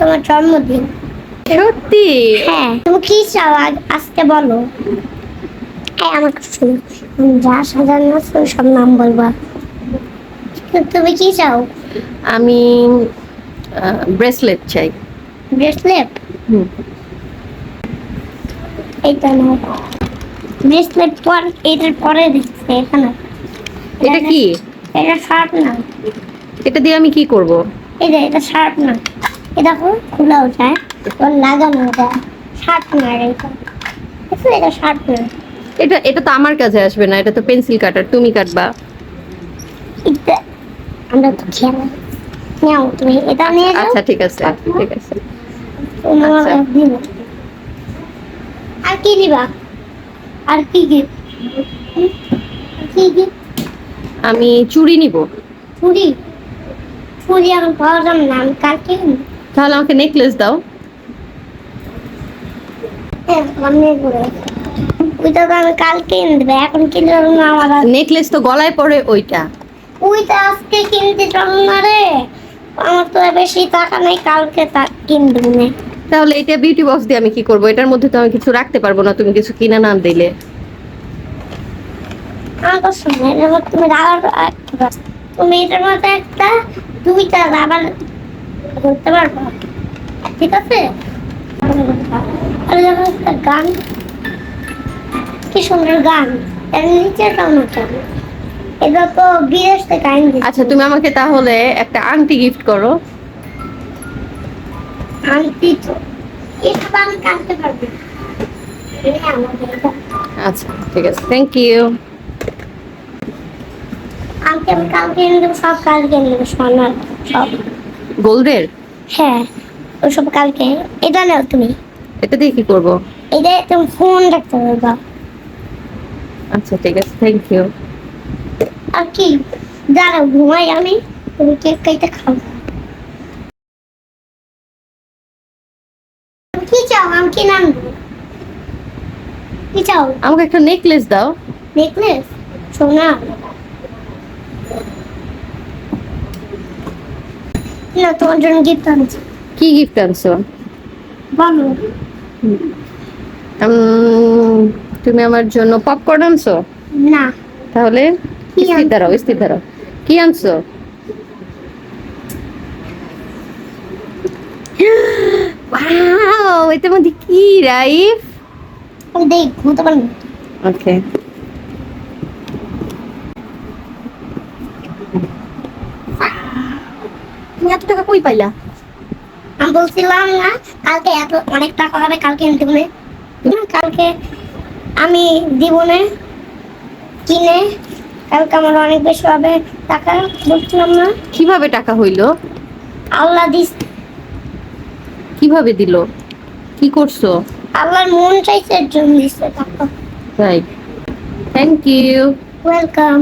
তোমার জন্মদিন। সত্যি? হ্যাঁ। তুমি কি চাও আজকে বলো। হ্যাঁ আমাকে শুনো। যা সাজানো আছে সব নাম বলবা তুমি কি চাও? আমি ব্রেসলেট চাই। ব্রেসলেট? হুম। এইটা নাও। ব্রেসলেট পর এটার পরে দিচ্ছে এখানে। এটা কি? এটা শার্প না। এটা দিয়ে আমি কি করব? এই যে এটা শার্প না। দেখো খোলাও যায় ওর লাগানো যায় শার্প না এটা। এটা শার্প না। এটা এটা তো আমার কাছে আসবে না এটা তো পেন্সিল কাটার তুমি কাটবা। আমরা তো খেলা নাও তুমি এটা নিয়ে আচ্ছা ঠিক আছে ঠিক আছে। আচ্ছা। আর কি দিবা আর কি কি হুম? কি কি আমি চুড়ি নিব। চুড়ি? চুড়ি এখন পাওয়া যাবে না আমি কালকে। তাহলে আমাকে নেকলেস দাও। হ্যাঁ ওইটা তো আমি কালকে কিনে এখন কিনলে না আমার নেকলেস তো গলায় পড়ে ওইটা। ওইটা আজকে কিনতে চলো না রে। আমার তো বেশি টাকা নেই কালকে তা কিনবো না। তাহলে এটা বিউটি বক্স দিয়ে আমি কি করব? এটার মধ্যে তো আমি কিছু রাখতে পারব না তুমি কিছু কিনে না দিলে। তুমি রাবার তুমি এটার মধ্যে একটা দুইটা রাবার করতে পারব? ঠিক আছে? আর দেখো একটা গান। কি সুন্দর গান। এর নিচে এটা তো বিদেশ থেকে আইন আচ্ছা তুমি আমাকে তাহলে একটা আংটি গিফট করো। আনতি তো। এটা আমি কাটতে পারব। আচ্ছা ঠিক আছে। থ্যাংক ইউ আজকে আমি কালকে এনে দেবো সব কালকে এনে দেবো সোনার সব। গোল্ডের হ্যাঁ ওসব কালকে। এটা নাও তুমি। এটা দিয়ে কি করব? এটা তুমি ফোন রাখতে পারবা আচ্ছা ঠিক আছে থ্যাংক ইউ আর কি দাঁড়াও ঘুমাই আমি তুমি কেক কেটে খাও। কি চাও আমি কি নাম? কি চাও? আমাকে একটা নেকলেস দাও। নেকলেস সোনা না তোমার জন্য গিফট আনছি। কি গিফট আনছো? বলো তুমি আমার জন্য পপকর্ন আনছো? না। তাহলে স্থির? দাঁড়াও স্থির দাঁড়াও কি আনছো? ওয়াও এটার মধ্যে কি রাইফ দেখ পারব ওকে তুমি এত টাকা কই পাইলা? আমি বলছিলাম না কালকে এত অনেক টাকা হবে কালকে এনে দেবো না। না, কালকে আমি দিব না। কিনে কালকে আমার অনেক বেশি হবে টাকা বলছিলাম না। কীভাবে টাকা হইল? আল্লাহ দিস কীভাবে দিল? কি করছ? আল্লাহর মন চাইছে এর জন্য দিচ্ছে টাকা। তাই। Thank you welcome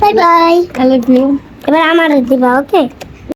bye bye I love you এবার আমার দিবা ওকে